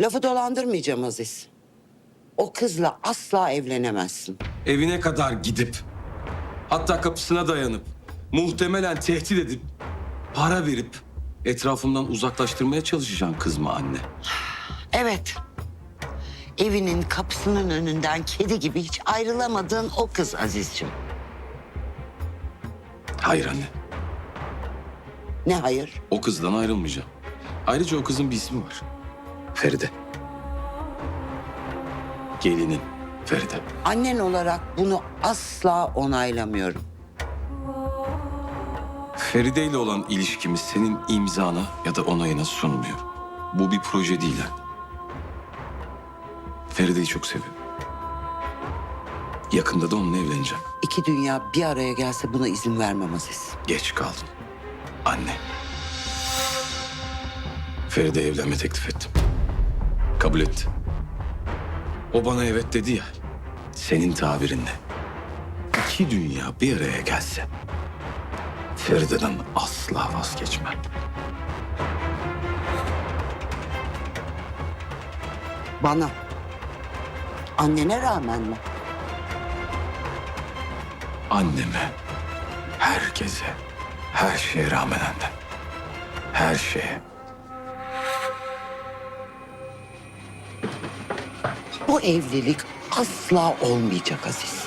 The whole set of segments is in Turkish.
Lafı dolandırmayacağım Aziz. O kızla asla evlenemezsin. Evine kadar gidip hatta kapısına dayanıp muhtemelen tehdit edip para verip etrafımdan uzaklaştırmaya çalışacağın kız mı anne? Evet. Evinin kapısının önünden kedi gibi hiç ayrılamadığın o kız Azizciğim. Hayır anne. Ne hayır? O kızdan ayrılmayacağım. Ayrıca o kızın bir ismi var. Feride. Gelinin Feride. Annen olarak bunu asla onaylamıyorum. Feride ile olan ilişkimiz senin imzana ya da onayına sunmuyor. Bu bir proje değil. ha. Feride'yi çok seviyorum. Yakında da onunla evleneceğim. İki dünya bir araya gelse buna izin vermem Aziz. Geç kaldın. Anne. Feride evlenme teklif ettim. Kabul etti. O bana evet dedi ya. Senin tabirinle. İki dünya bir araya gelse. Feride'den asla vazgeçmem. Bana. Annene rağmen mi? Anneme, herkese, her şeye rağmen anne. Her şeye. Bu evlilik asla olmayacak Aziz.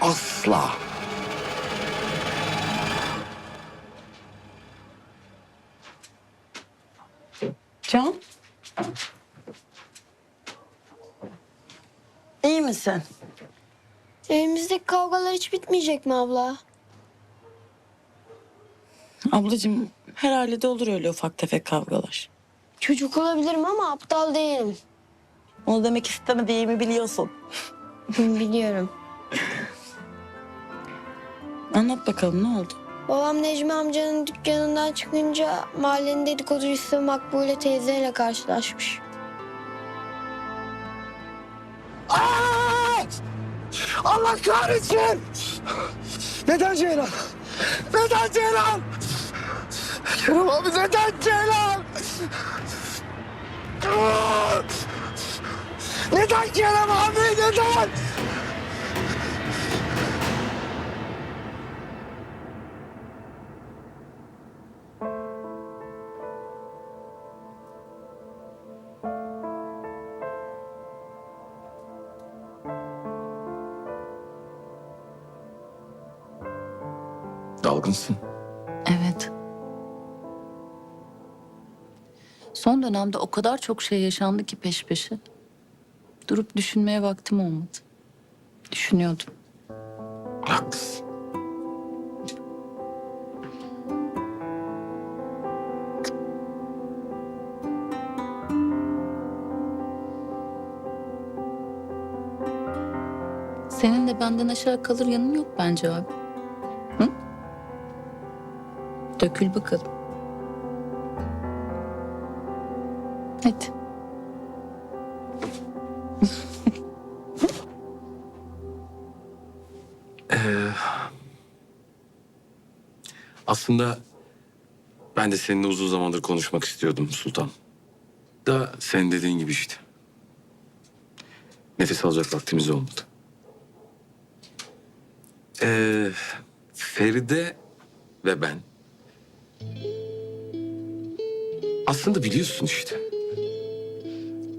Asla. Can? İyi misin? Evimizdeki kavgalar hiç bitmeyecek mi abla? Ablacığım her ailede olur öyle ufak tefek kavgalar. Çocuk olabilirim ama aptal değilim. Onu demek istemediğimi biliyorsun. Biliyorum. Anlat bakalım ne oldu? Babam Necmi amcanın dükkanından çıkınca mahallenin dedikoducusu Makbule teyzeyle karşılaşmış. Allah kahretsin! Neden Ceylan? Neden Ceylan? Kerem abi neden Ceylan? Neden Kerem abi neden? Dalgınsın. Evet. Son dönemde o kadar çok şey yaşandı ki peş peşe. Durup düşünmeye vaktim olmadı. Düşünüyordum. Haklısın. Senin de benden aşağı kalır yanın yok bence abi. Hı? Dökül bakalım. Hadi. Aslında ben de seninle uzun zamandır konuşmak istiyordum Sultan. Da sen dediğin gibi işte. Nefes alacak vaktimiz olmadı. Ee, Feride ve ben... Aslında biliyorsun işte.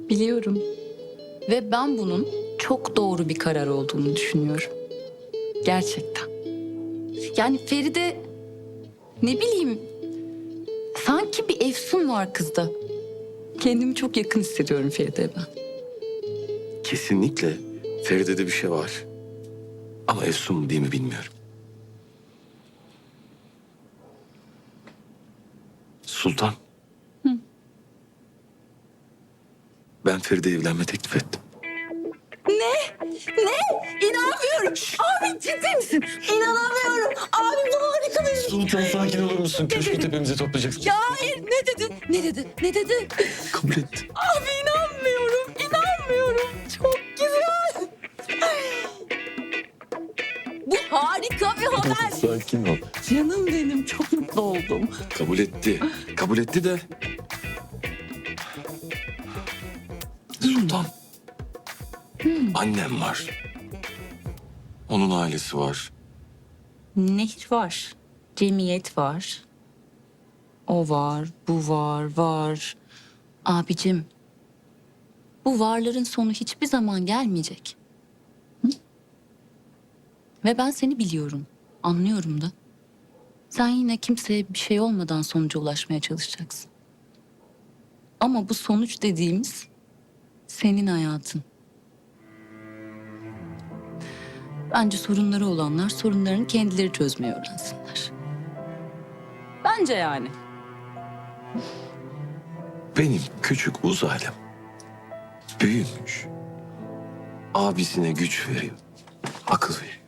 Biliyorum. Ve ben bunun çok doğru bir karar olduğunu düşünüyorum. Gerçekten. Yani Feride ne bileyim sanki bir efsun var kızda. Kendimi çok yakın hissediyorum Feride'ye ben. Kesinlikle Feride'de bir şey var. Ama Efsun mu değil mi bilmiyorum. Sultan. Ben Feride'ye evlenme teklif ettim. İnanmıyorum. Abi ciddi misin? İnanamıyorum. Abi bu harika bir Sultan sakin olur musun? Köşkü tepemize toplayacaksın. Ya hayır ne dedin? Ne dedin? Ne dedin? Kabul etti. Abi inanmıyorum. İnanmıyorum. Çok güzel. Bu harika bir haber. Sakin ol. Canım benim çok mutlu oldum. Kabul etti. Kabul etti de Sultan. Annem var. Onun ailesi var. Nehir var. Cemiyet var. O var, bu var, var. Abicim, bu varların sonu hiçbir zaman gelmeyecek. Hı? Ve ben seni biliyorum, anlıyorum da. Sen yine kimseye bir şey olmadan sonuca ulaşmaya çalışacaksın. Ama bu sonuç dediğimiz senin hayatın. Bence sorunları olanlar sorunlarını kendileri çözmeyi öğrensinler. Bence yani. Benim küçük uzaylım büyümüş. Abisine güç veriyor. Akıl veriyor.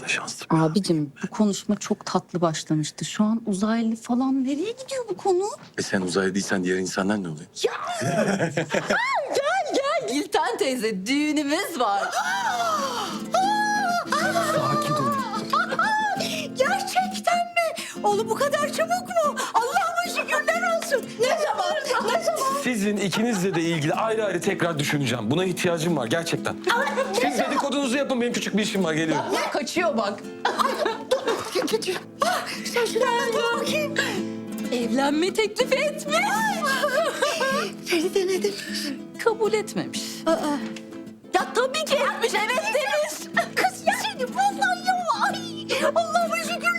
Da şanslı. bir Abicim bu konuşma çok tatlı başlamıştı. Şu an uzaylı falan nereye gidiyor bu konu? E sen uzaylı değilsen diğer insanlar ne oluyor? Gel Gülten teyze düğünümüz var. Sizin ikinizle de ilgili ayrı ayrı tekrar düşüneceğim. Buna ihtiyacım var gerçekten. Siz dedikodunuzu yapın benim küçük bir işim var geliyorum. Kaçıyor bak. Sen şuna bir bakayım. Evlenme teklif etmiş. Feride ne demiş? Kabul etmemiş. Ya tabii ki etmiş, evet demiş. Kız ya seni vallahi ya. Ay, Allah'ıma ya Rabbim.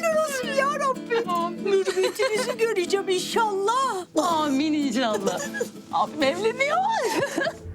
Mürüvvetimizi göreceğim inşallah. Amin inşallah. Abim evleniyor.